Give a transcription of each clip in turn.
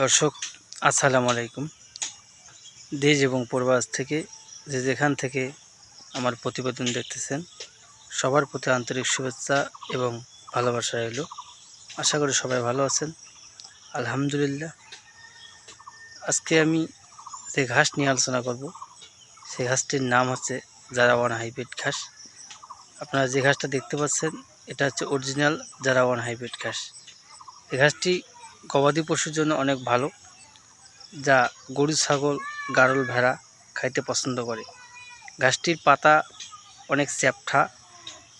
দর্শক, আসসালামু আলাইকুম। দেশ এবং প্রবাস থেকে যে যেখান থেকে আমার প্রতিবেদন দেখতেছেন, সবার প্রতি আন্তরিক শুভেচ্ছা এবং ভালোবাসা এলো আশা করি সবাই ভালো আছেন। আলহামদুলিল্লাহ। আজকে আমি যে ঘাস নিয়ে আলোচনা করব সেই ঘাসটির নাম হচ্ছে জারাওয়ান হাইব্রিড ঘাস। আপনারা যে ঘাসটা দেখতে পাচ্ছেন, এটা হচ্ছে অরিজিনাল জারাওয়ান হাইব্রিড ঘাস। এই ঘাসটি গবাদি পশুর জন্য অনেক ভালো, যা গরু, ছাগল গাড়ল ভেড়া খাইতে পছন্দ করে। ঘাসটির পাতা অনেক চ্যাপটা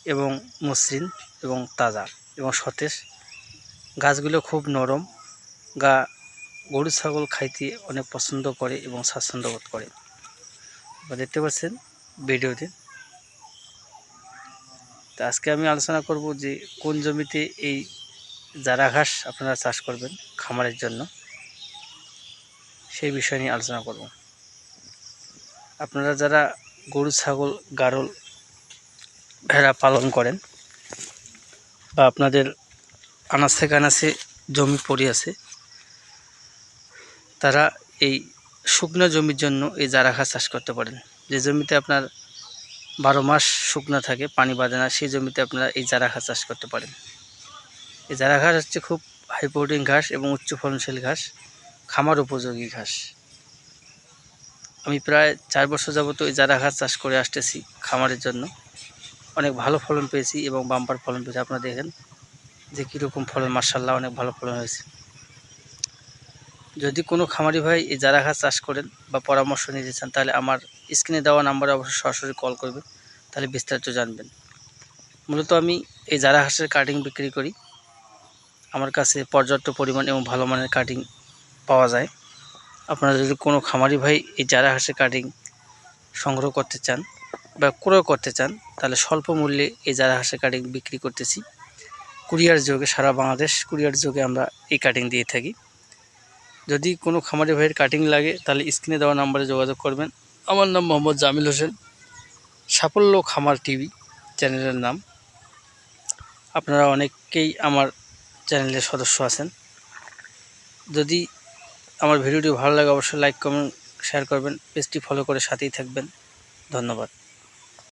এবং মসৃণ এবং তাজা এবং সতেজ। গাছগুলো খুব নরম। গা, গরু, ছাগল খাইতে অনেক পছন্দ করে এবং স্বাচ্ছন্দ্য বোধ করে। দেখতে পাচ্ছেন ভিডিওতে। তো আজকে আমি আলোচনা করব যে কোন জমিতে এই জারা ঘাস আপনারা চাষ করবেন খামারের জন্য, সেই বিষয় নিয়ে আলোচনা করব। আপনারা যারা গরু, ছাগল, গারল ভেড়া পালন করেন বা আপনাদের আনাজ থেকে আনাসে জমি পড়ে আছে, তারা এই শুকনো জমির জন্য এই জারা ঘাস চাষ করতে পারেন। যে জমিতে আপনার বারো মাস শুকনো থাকে, পানি বাঁধে না, সেই জমিতে আপনারা এই জারা ঘাস চাষ করতে পারেন। এই জারা ঘাস হচ্ছে খুব হাই প্রোটিন ঘাস এবং উচ্চ ফলনশীল ঘাস, খামার উপযোগী ঘাস। আমি প্রায় চার বছর যাবত এই জারা ঘাস চাষ করে আসতেছি খামারের জন্য। অনেক ভালো ফলন পেয়েছি এবং বাম্পার ফলন পেয়েছি। আপনারা দেখেন যে কীরকম ফলন মার্শাল্লাহ অনেক ভালো ফলন হয়েছে। যদি কোনো খামারি ভাই এই জারা ঘাস চাষ করেন বা পরামর্শ নিতে চান, তাহলে আমার স্ক্রিনে দেওয়া নাম্বারে অবশ্যই সরাসরি কল করবেন, তাহলে বিস্তারিত জানবেন। মূলত আমি এই জারা ঘাসের কাটিং বিক্রি করি। আমার কাছে পর্যাপ্ত পরিমাণ এবং ভালো মানের কাটিং পাওয়া যায়। আপনারা যদি কোনো খামারি ভাই এই জারা হাঁসের কাটিং সংগ্রহ করতে চান বা ক্রয় করতে চান, তাহলে স্বল্প মূল্যে এই জারা হাঁসের কাটিং বিক্রি করতেছি। কুরিয়ার যোগে, সারা বাংলাদেশ কুরিয়ার যোগে আমরা এই কাটিং দিয়ে থাকি। যদি কোনো খামারি ভাইয়ের কাটিং লাগে, তাহলে স্ক্রিনে দেওয়া নাম্বারে যোগাযোগ করবেন। আমার নাম মোহাম্মদ জামিল হোসেন, সাফল্য খামার টিভি চ্যানেলের নাম। আপনারা অনেককেই আমার চ্যানেলের সদস্য আছেন। যদি আমার ভিডিওটি ভালো লাগে, অবশ্যই লাইক কমেন্ট শেয়ার করবেন। পেজটি ফলো করে সাথেই থাকবেন। ধন্যবাদ।